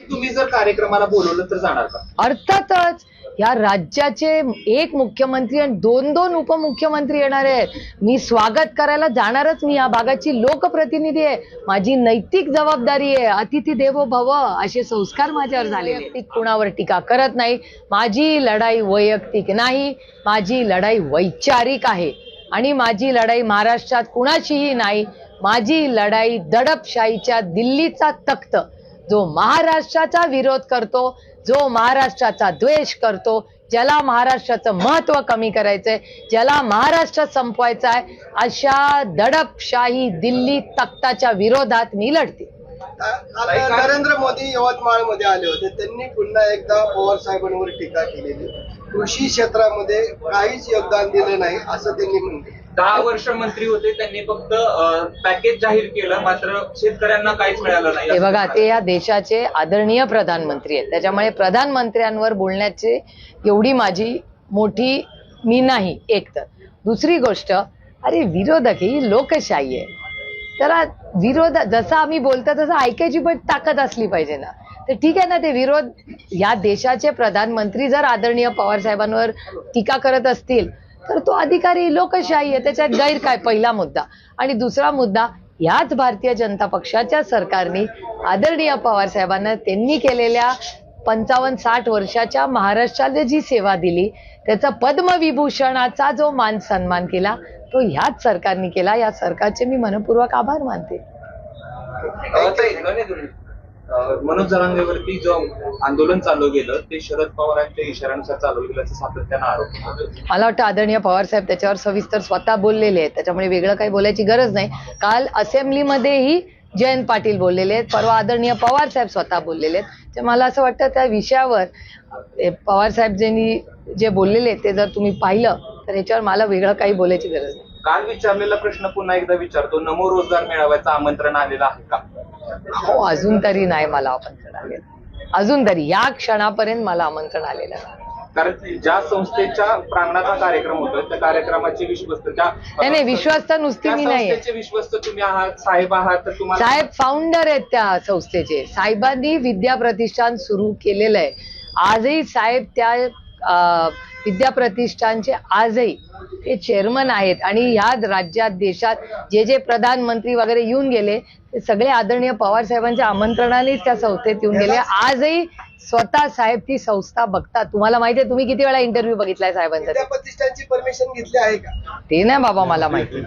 तुम्ही जर कार्यक्रमाला बोलवलं तर जाणार का? अर्थातच या राज्याचे एक मुख्यमंत्री आणि दोन दोन उपमुख्यमंत्री येणार आहेत. मी स्वागत करायला जाणारच मी या भागाची लोकप्रतिनिधी आहे. माझी नैतिक जबाबदारी आहे. अतिथी देवो भव असे संस्कार माझ्यावर झाले वैयक्तिक कुणावर टीका करत नाही. माझी लढाई वैयक्तिक नाही. माझी लढाई वैचारिक आहे. आणि माझी लढाई महाराष्ट्रात कुणाशीही नाही. माझी लढाई दडपशाहीच्या दिल्लीचा तख्त. जो महाराष्ट्राचा विरोध करतो जो महाराष्ट्राचा द्वेष करतो ज्याला महाराष्ट्राचं महत्त्व कमी करायचंय ज्याला महाराष्ट्र संपवायचा आहे अशा दडपशाही दिल्ली तख्ताच्या विरोधात मी लढते. नरेंद्र मोदी यवतमाळमध्ये आले होते. त्यांनी पुन्हा एकदा पवार साहेबांवर टीका केलेली. कृषी क्षेत्रामध्ये काहीच योगदान दिलं नाही असं त्यांनी म्हणले दहा वर्ष मंत्री होते त्यांनी फक्त पॅकेज जाहीर केलं मात्र शेतकऱ्यांना काहीच मिळालं नाही. हे बघा ते या देशाचे आदरणीय प्रधानमंत्री आहेत. त्याच्यामुळे प्रधानमंत्र्यांवर बोलण्याची एवढी माझी मोठी मी नाही एक तर. दुसरी गोष्ट अरे विरोधक ही लोकशाही आहे. तर विरोध जसं आम्ही बोलतो तसं ऐकायची पण ताकद असली पाहिजे ना. तर ठीक आहे ना ते विरोध या देशाचे प्रधानमंत्री जर आदरणीय पवार साहेबांवर टीका करत असतील तर तो अधिकारी लोकशाही आहे त्याच्यात गैर काय पहिला मुद्दा. आणि दुसरा मुद्दा याच भारतीय जनता पक्षाच्या सरकारने आदरणीय पवार साहेबांना त्यांनी केलेल्या पंचावन्न साठ वर्षाच्या महाराष्ट्राला जी सेवा दिली त्याचा पद्मविभूषणाचा जो मान सन्मान केला तो ह्याच सरकारने केला. या सरकारचे मी मनपूर्वक आभार मानते. मनोज जरांगेवरती जो आंदोलन चालू गेलं ते शरद पवारांच्या इशाऱ्यानुसार चालू गेलं असं सातत्यानं आरोप. मला वाटतं आदरणीय पवार साहेब त्याच्यावर सविस्तर स्वतः बोललेले आहेत. त्याच्यामुळे वेगळं काही बोलायची गरज नाही. काल असेंब्लीमध्येही जयंत पाटील बोललेले आहेत. परवा आदरणीय पवार साहेब स्वतः बोललेले आहेत. तर मला असं वाटतं त्या विषयावर पवार साहेब ज्यांनी जे बोललेले ते जर तुम्ही पाहिलं तर याच्यावर मला वेगळं काही बोलायची गरज नाही. काल विचारलेला प्रश्न पुन्हा एकदा विचारतो. नमो रोजगार मेळाव्याचं आमंत्रण आलेलं आहे का? हो अजून तरी नाही मला आमंत्रण आलेलं. अजून तरी या क्षणापर्यंत मला आमंत्रण आलेलं नाही. कारण ज्या संस्थेच्या प्रांगणात हा कार्यक्रम होतोय त्या कार्यक्रमाचे विश्वस्त त्या नाही नाही विश्वास तर नुसती त्या मी नाही संस्थेचे विश्वस्त तुम्ही आहात साहेब आहात तर तुम्हाला साहेब फाउंडर आहेत त्या संस्थेचे. साहेबांनी विद्या प्रतिष्ठान सुरू केलेलं आहे. आजही साहेब त्या अं, विद्या प्रतिष्ठानचे आजही ते चेअरमन आहेत. आणि ह्या राज्यात देशात जे जे प्रधानमंत्री वगैरे येऊन गेले ते सगळे आदरणीय पवार साहेबांच्या आमंत्रणानेच त्या संस्थेत येऊन गेले. आजही स्वतः साहेब ती संस्था बघतात. तुम्हाला माहिती आहे तुम्ही किती वेळा इंटरव्ह्यू बघितलाय साहेबांचा त्या प्रतिष्ठानची परमिशन घेतली आहे का? ते नाही बाबा मला माहिती.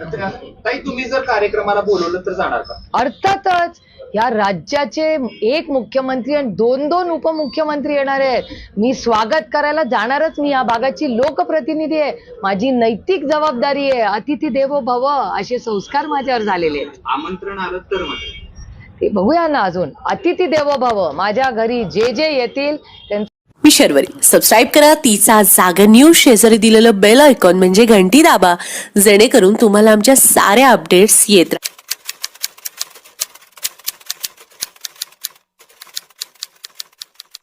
ताई तुम्ही जर कार्यक्रमाला बोलवलं तर जाणार का? अर्थातच या राज्याचे एक मुख्यमंत्री आणि दोन दोन उपमुख्यमंत्री येणार आहेत. मी स्वागत करायला जाणारच मी या भागाची लोकप्रतिनिधी आहे. माझी नैतिक जबाबदारी आहे. अतिथी देवो भव असे संस्कार माझ्यावर झालेले आहेत. आमंत्रण आलं तर मात्र ते बघूया ना अजून. अतिथी देवो भव माझ्या घरी जे जे येतील मी शर्वरी. सबस्क्राईब करा. तिचा जागर न्यूज शेजारी दिलेलं बेल आयकॉन म्हणजे घंटी दाबा. जेणेकरून तुम्हाला आमच्या साऱ्या अपडेट्स येत राहतील